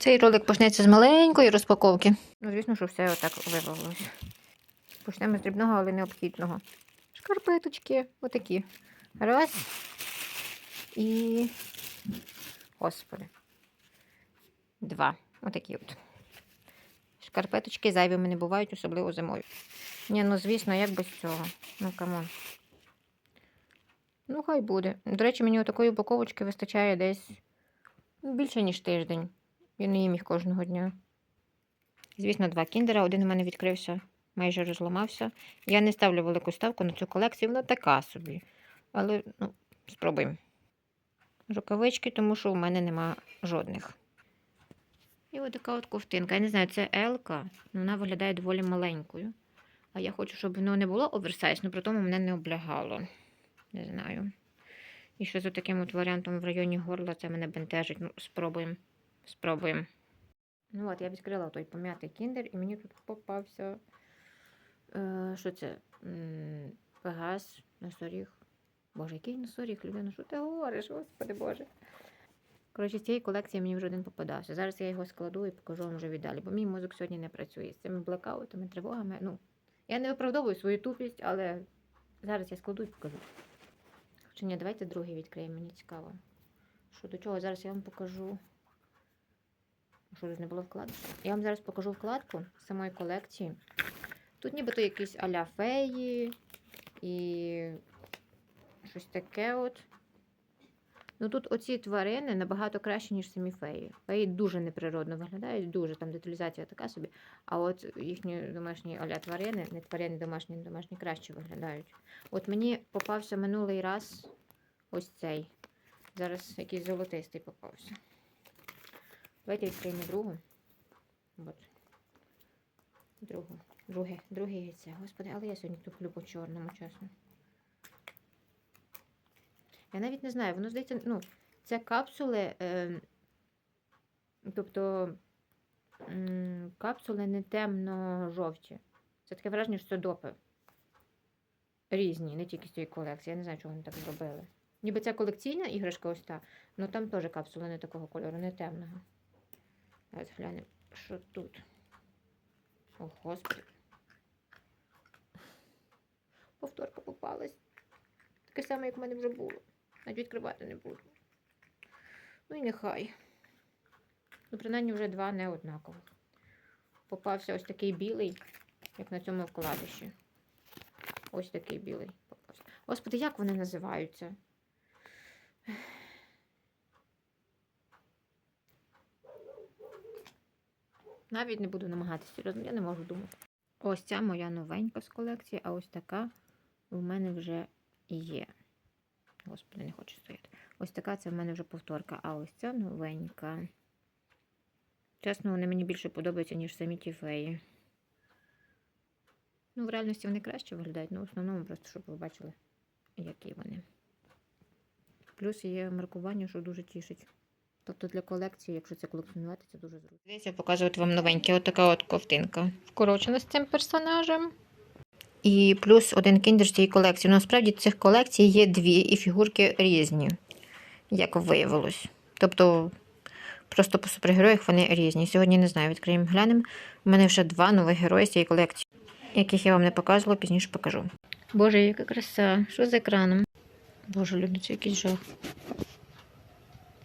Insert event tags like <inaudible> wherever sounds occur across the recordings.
Цей ролик почнеться з маленької розпаковки. Ну, звісно, що все отак вивалилося. Почнемо з дрібного, але необхідного. Шкарпеточки, отакі. Раз. І. Господи. Два. Отакі от. Шкарпеточки зайвими не бувають, особливо зимою. Ні, ну звісно, як без цього. Ну, камон. Ну, хай буде. До речі, мені такої упаковочки вистачає десь більше, ніж тиждень. Я не їм їх кожного дня. Звісно, два кіндера. Один у мене відкрився, майже розламався. Я не ставлю велику ставку на цю колекцію, вона така собі. Але ну, спробуємо. Рукавички, тому що у мене нема жодних. І ось така от ковтинка. Я не знаю, це Елка, але вона виглядає доволі маленькою. А я хочу, щоб воно не було оверсайз, але при тому мене не облягало. Не знаю. І що за таким от варіантом в районі горла це мене бентежить. Ну, спробуємо. Спробуємо. Ну от, я відкрила той пом'ятий кіндер, і мені тут попався. Е, що це? Пегас, носоріг. Боже, який носоріг, людина, що ти говориш, господи Боже. Коротше, з цієї колекції мені вже один попадався. Зараз я його складу і покажу вам вже віддалі, бо мій мозок сьогодні не працює з цими блекаутами, тривогами. Ну, я не виправдовую свою тупість, але зараз я складу і покажу. Хоча ні, давайте другий відкриємо, мені цікаво. Що до чого? Зараз я вам покажу. Що тут не було вкладки? Я вам зараз покажу вкладку самої колекції. Тут нібито якісь аля феї і щось таке от. Ну тут оці тварини набагато краще, ніж самі феї. Феї дуже неприродно виглядають, дуже там деталізація така собі. А от їхні домашні аля тварини, не тварини домашні, не домашні краще виглядають. От мені попався минулий раз ось цей. Зараз якийсь золотистий попався. Давайте відкриємо другу. От. Другу. Друге, друге яйце. Господи, але я сьогодні туплю по чорному, чесно. Я навіть не знаю, воно здається, ну, це капсули, е, тобто капсули не темно-жовті. Це таке враження, що це допи. Різні, не тільки з цієї колекції. Я не знаю, чого вони так зробили. Ніби це колекційна іграшка ось та, але там теж капсули не такого кольору, не темного. Давайте глянемо, що тут. О, господи. Повторка попалась. Таке саме, як в мене вже було. Навіть відкривати не буду. Ну і нехай. Ну, принаймні вже два не однакових. Попався ось такий білий, як на цьому вкладиші. Ось такий білий попався. Господи, як вони називаються? Навіть не буду намагатися, серйозно, я не можу думати. Ось ця моя новенька з колекції, а ось така у мене вже є. Господи, не хочу стояти. Ось така це в мене вже повторка, а ось ця новенька. Чесно, вони мені більше подобаються, ніж самі ті феї. Ну, в реальності вони краще виглядають, але в основному просто, щоб ви бачили, які вони. Плюс є маркування, що дуже тішить. Тобто для колекції, якщо це колекціонувати, це дуже зручно. Дивіться, показувати вам новеньке. Ось така от ковтинка. Вкорочена з цим персонажем. І плюс один кіндер з цієї колекції. Ну, Насправді цих колекцій є дві, і фігурки різні, як виявилось. Тобто, просто по супергероях вони різні. Сьогодні не знаю, відкриємо глянемо. У мене вже два нових герої з цієї колекції, яких я вам не показувала, пізніше покажу. Боже, яка краса! Що з екраном? Боже, люди, це якийсь жах.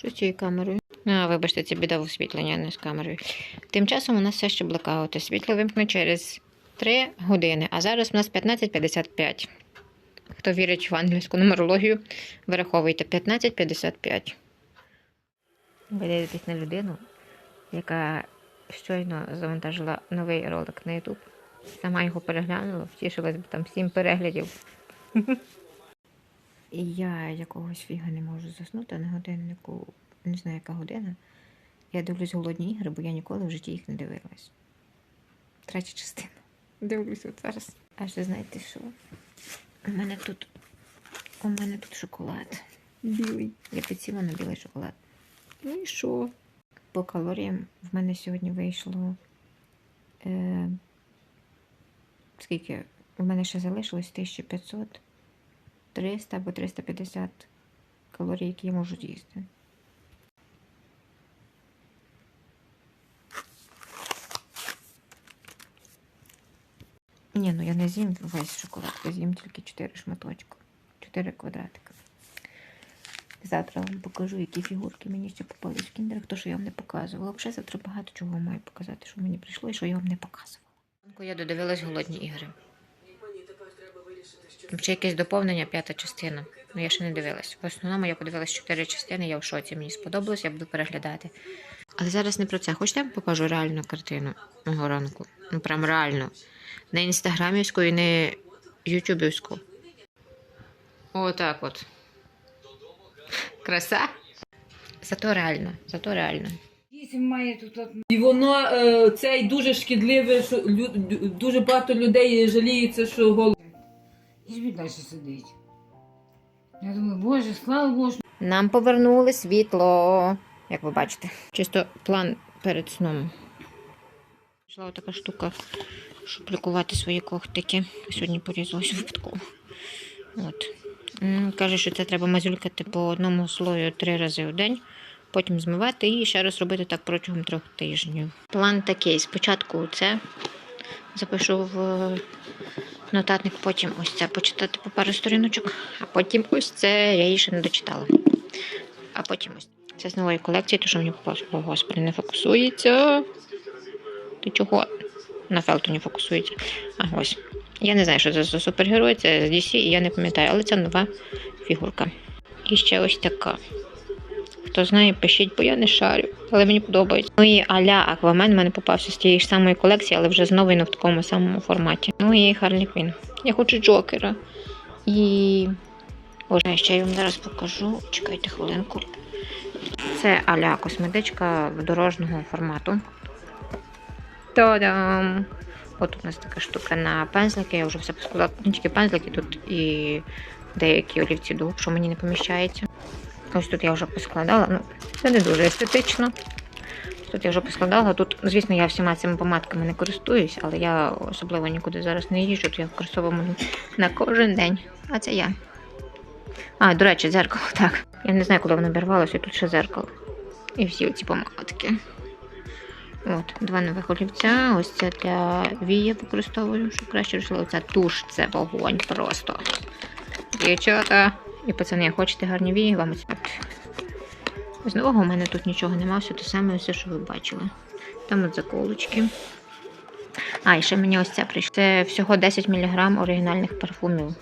Що з цією камерою? А, вибачте, це біда в освітленні, а не з камерою. Тим часом у нас все ще блекаути. Світло вимкне через 3 години, а зараз у нас 15.55. Хто вірить в англійську нумерологію, вираховуйте 15.55. Ви дивитесь на людину, яка щойно завантажила новий ролик на YouTube. Сама його переглянула, втішилась, бо там 7 переглядів. І я якогось фіга не можу заснути на годиннику, не знаю, яка година. Я дивлюсь голодні ігри, бо я ніколи в житті їх не дивилась. Третя частина. Дивлюсь от зараз. Аж ви знаєте що? У мене тут. У мене тут шоколад. Білий. Я підсіла на білий шоколад. Ну і що? По калоріям в мене сьогодні вийшло. Е, скільки? У мене ще залишилось 1500, 300 або 350 калорій, які я можу з'їсти. Ні, ну я не з'їм весь шоколад, я з'їм тільки 4 шматочки, 4 квадратики. Завтра вам покажу, які фігурки мені ще попали в кіндерах, то що я вам не показувала. Взагалі завтра багато чого маю показати, що мені прийшло і що я вам не показувала. Я додивилась голодні ігри. Ще якесь доповнення, п'ята частина. Ну я ще не дивилась. В основному я подивилась чотири частини, я в шоці. Мені сподобалось, я буду переглядати. Але зараз не про це. Хочете я вам покажу реальну картину ранку? Ну прям реально. Не інстаграмівську і не ютубівську. Отак от. Краса. Зато реально, зато реально. І воно е, цей дуже шкідливе, що дуже багато людей жаліється, що голод. Собі далі сидить. Я думаю, боже, слава Богу, Нам повернули світло, як ви бачите. Чисто план перед сном. Пішла така штука, щоб лікувати свої когтики. Сьогодні порізалась випадково. От. Каже, що це треба мазюлькати по одному слою три рази в день, потім змивати і ще раз робити так протягом трьох тижнів. План такий: спочатку це запишу в нотатник, потім ось це почитати по пару сторіночок, а потім ось це я її ще не дочитала. А потім ось це з нової колекції, то що мені попалося. Господи, не фокусується. Ти чого? На Фелтоні фокусується. А ось. Я не знаю, що це за супергерой, це з DC, і я не пам'ятаю, але це нова фігурка. І ще ось така. Хто знає, пишіть, бо я не шарю, але мені подобається. Ну і аля Аквамен в мене попався з тієї ж самої колекції, але вже знову і в такому самому форматі. Ну і Харлі Квін. Я хочу Джокера. І. Боже, ще я вам зараз покажу. Чекайте хвилинку. Це аля косметичка дорожнього формату. Та-дам! От у нас така штука на пензлики. Я вже все поскладала. Не тільки пензлики, тут і деякі олівці до губ, що мені не поміщається. Ось тут я вже поскладала. Ну, це не дуже естетично. Тут я вже поскладала. Тут, звісно, я всіма цими помадками не користуюсь, але я особливо нікуди зараз не їжджу, то я використовую на кожен день. А це я. А, до речі, дзеркало, <laughs> так. Я не знаю, коли воно обірвалося, і тут ще дзеркало. І всі ці помадки. От, два нових олівця. Ось це для вії використовую, щоб краще росло. Оця туш це вогонь просто. Дівчата і пацани, хочете гарні вії, вам ось. З нового у мене тут нічого нема, все те саме, все, що ви бачили. Там от заколочки. А, і ще мені ось це прийшло. Це всього 10 мг оригінальних парфумів.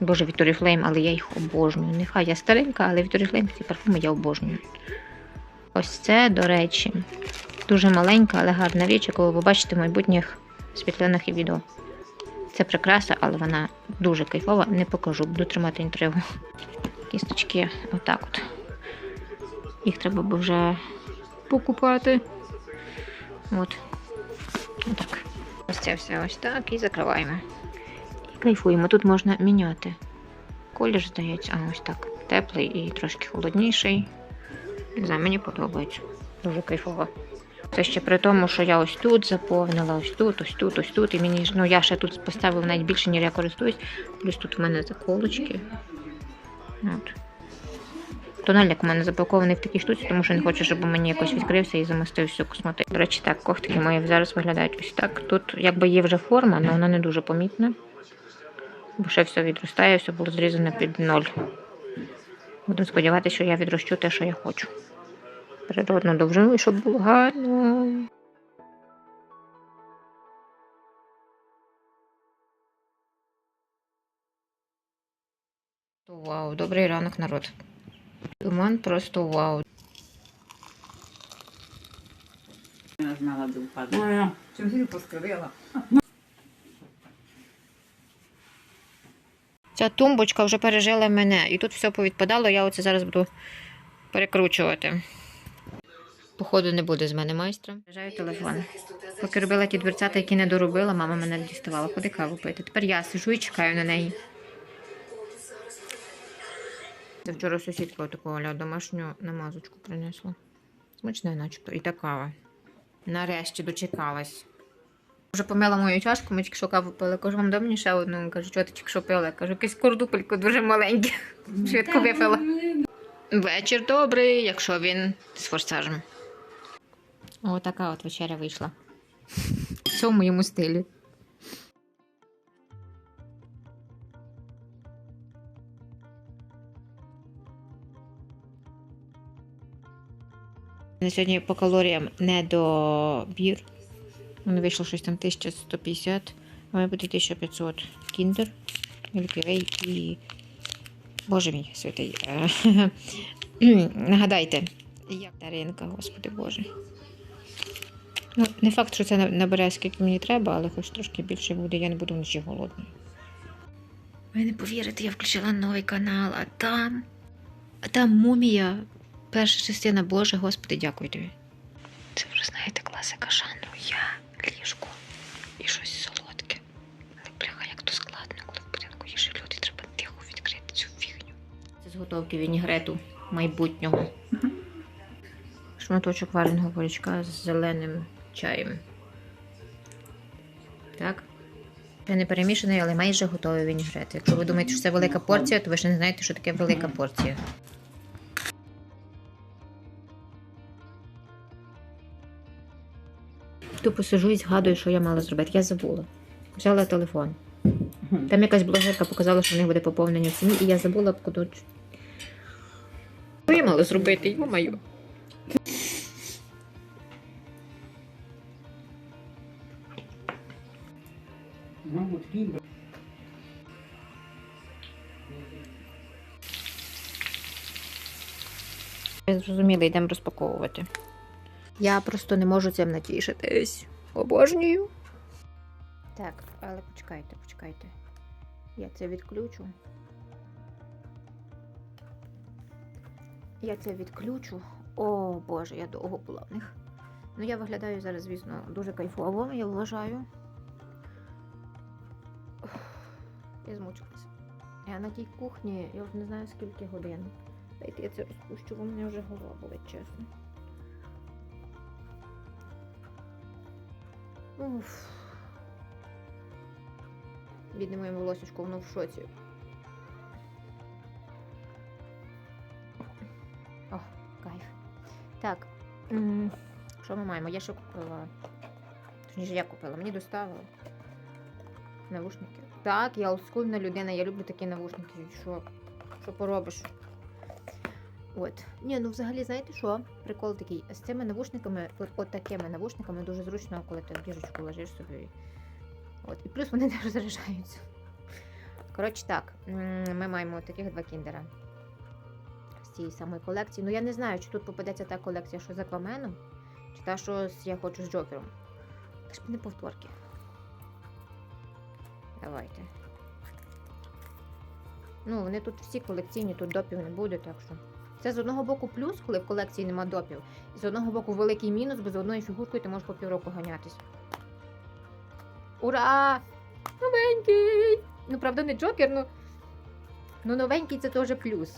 Боже, Victoria Flame, але я їх обожнюю. Нехай я старенька, але Victoria Flame ці парфуми я обожнюю. Ось це, до речі, дуже маленька, але гарна річ, яку ви побачите в майбутніх світлинах і відео. Це прикраса, але вона дуже кайфова. Не покажу, буду тримати інтригу. Кісточки, отак от. Їх треба би вже покупати. От. Отак. Ось це все ось так і закриваємо. І кайфуємо. Тут можна міняти. Колір, здається, а ось так. Теплий і трошки холодніший. Не мені подобається. Дуже кайфово. Це ще при тому, що я ось тут заповнила, ось тут, ось тут, ось тут. І мені ну я ще тут поставила навіть більше, ніж я користуюсь. Плюс тут у мене заколочки. От. Тональник у мене запакований в такій штуці, тому що не хочу, щоб мені якось відкрився і замостив всю косметику. До речі, так, когтики мої зараз виглядають ось так. Тут якби є вже форма, але вона не дуже помітна. Бо ще все відростає, все було зрізано під ноль. Будемо сподіватися, що я відрощу те, що я хочу. Природну довжину, і щоб було гарно. Вау, добрий ранок, народ. Туман просто вау. я знала, де впаде. Чим поскривила? Ця тумбочка вже пережила мене, і тут все повідпадало, я оце зараз буду перекручувати. Походу, не буде з мене майстра. Заряджаю телефон. Поки робила ті дверцята, які не доробила, мама мене діставала. Ходи каву пити. Тепер я сижу і чекаю на неї. Це вчора сусідка таку аля домашню намазочку принесла. Смачне, начебто, і та кава. Нарешті дочекалась. Вже помила мою чашку, ми тільки що каву пили. Кажу, вам дай мені ще одну. Кажу, чого ти тільки що пила? Кажу, якесь кордупелько дуже маленьке. Швидко випила. Вечір добрий, якщо він з форсажем. Отака от вечеря вийшла. <laughs> В цьому йому стилі. На сьогодні по калоріям не добір. Воно вийшло щось там 1150, а має буде 1500 кіндер, мільківей і. Боже мій святий. Э, <laughs> нагадайте, як Даринка, господи Боже. Ну, не факт, що це набере, скільки мені треба, але хоч трошки більше буде, я не буду вночі голодною. Ви не повірите, я включила новий канал, а там. А там мумія, перша частина Боже, Господи, дякую тобі. Це вже знаєте, класика жанру. Я ліжко і щось солодке. Але бляха, як то складно, коли в будинку ще люди, треба тихо відкрити цю фігню. Це зготовки вінігрету майбутнього. Шматочок вареного бурячка з зеленим чаєм. Так. Ще не перемішаний, але майже готовий вінігрет. Якщо ви думаєте, що це велика порція, то ви ще не знаєте, що таке велика порція. Тупо сижу і згадую, що я мала зробити. Я забула. Взяла телефон. Там якась блогерка показала, що в них буде поповнення в ціні, і я забула куди. Що я мала зробити? Йо-маю. Мабуть, кіндер. Ви зрозуміли, йдемо розпаковувати. Я просто не можу цим натішитись. Обожнюю. Так, але почекайте, почекайте. Я це відключу. Я це відключу. О Боже, я довго була в них. Ну, я виглядаю зараз, звісно, дуже кайфово, я вважаю. Я змучилася. Я на тій кухні, я вже не знаю скільки годин. Дайте я це розпущу, бо мене вже голова болить, чесно. Уф. Бідне моє волосечко, воно в шоці. О, кайф. Так. Що ми маємо? Я ще купила. Точніше, я купила, мені доставили. Навушники. Так, я олдскульна людина, я люблю такі навушники. Що, що поробиш? От. Ні, ну взагалі, знаєте що? Прикол такий. З цими навушниками, от, такими навушниками дуже зручно, коли ти в діжечку лежиш собі. От. І плюс вони <laughs> не розряджаються. Коротше так, ми маємо таких два кіндера з цієї самої колекції. Ну я не знаю, чи тут попадеться та колекція, що з Акваменом, чи та, що я хочу з Джокером. Це ж не повторки. Давайте. Ну, вони тут всі колекційні, тут допів не буде, так що. Це з одного боку плюс, коли в колекції нема допів. І з одного боку великий мінус, бо з одною фігуркою ти можеш по півроку ганятись. Ура! Новенький! Ну, правда, не Джокер, ну. Ну, новенький це теж плюс.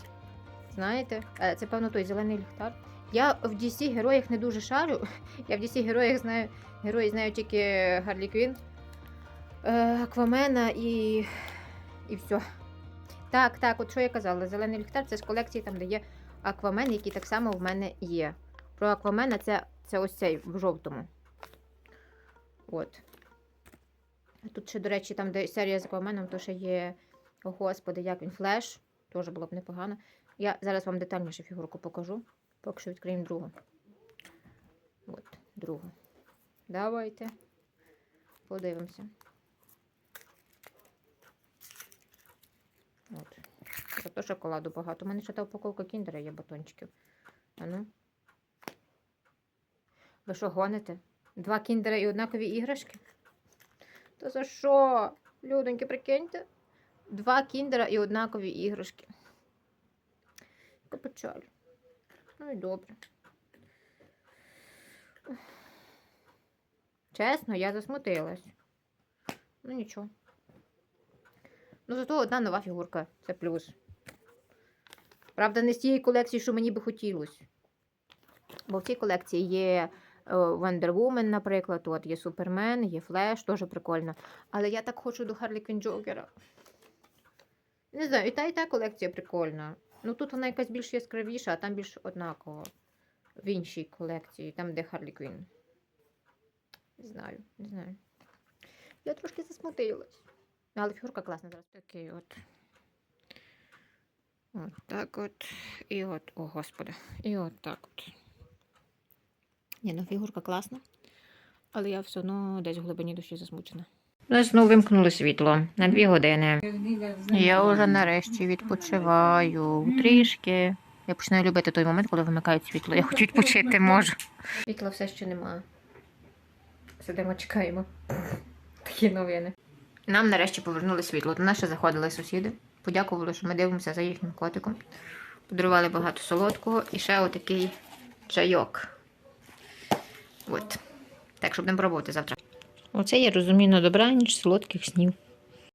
Знаєте? Е, Це, певно, той зелений ліхтар. Я в DC героях не дуже шарю. <laughs> Я в DC героях знаю. Герої знаю тільки Гарлі Квін, Аквамена і. і все. Так, так, от що я казала, зелений ліхтар це з колекції там, де є Аквамен, який так само в мене є. Про Аквамена це, це ось цей в жовтому. От. Тут ще, до речі, там, де серія з Акваменом, то ще є. О, Господи, як він флеш. Теж було б непогано. Я зараз вам детальніше фігурку покажу. Поки що відкриємо другу. От, другу. Давайте. Подивимося. От. Зато шоколаду багато. У мене ще та упаковка кіндера є батончиків. А ну. Ви що гоните? Два кіндера і однакові іграшки? Та за що? Людоньки, прикиньте. Два кіндера і однакові іграшки. Яка печаль. Ну і добре. Чесно, я засмутилась. Ну нічого. Ну, зато одна нова фігурка. Це плюс. Правда, не з тієї колекції, що мені би хотілося. Бо в цій колекції є е, Wonder Woman, наприклад, от є Супермен, є Флеш, теж прикольно. Але я так хочу до Харлі Квін Джокера. Не знаю, і та, і та колекція прикольна. Ну тут вона якась більш яскравіша, а там більш однакова. В іншій колекції, там, де Харлі Квін. Не знаю, не знаю. Я трошки засмутилась. Ну, але фігурка класна зараз. Такий от. От так от. І от, о господи. І от так от. Ні, ну фігурка класна. Але я все одно десь в глибині душі засмучена. Ну, знову вимкнули світло на дві години. Я вже нарешті відпочиваю трішки. Я починаю любити той момент, коли вимикають світло. Я хоч відпочити можу. Світла все ще немає. Сидимо, чекаємо. Такі новини. Нам нарешті повернули світло. До нас ще заходили сусіди. Подякували, що ми дивимося за їхнім котиком. Подарували багато солодкого і ще отакий чайок. От. Так, щоб не пробувати завтра. Оце я розумію на добраніч солодких снів.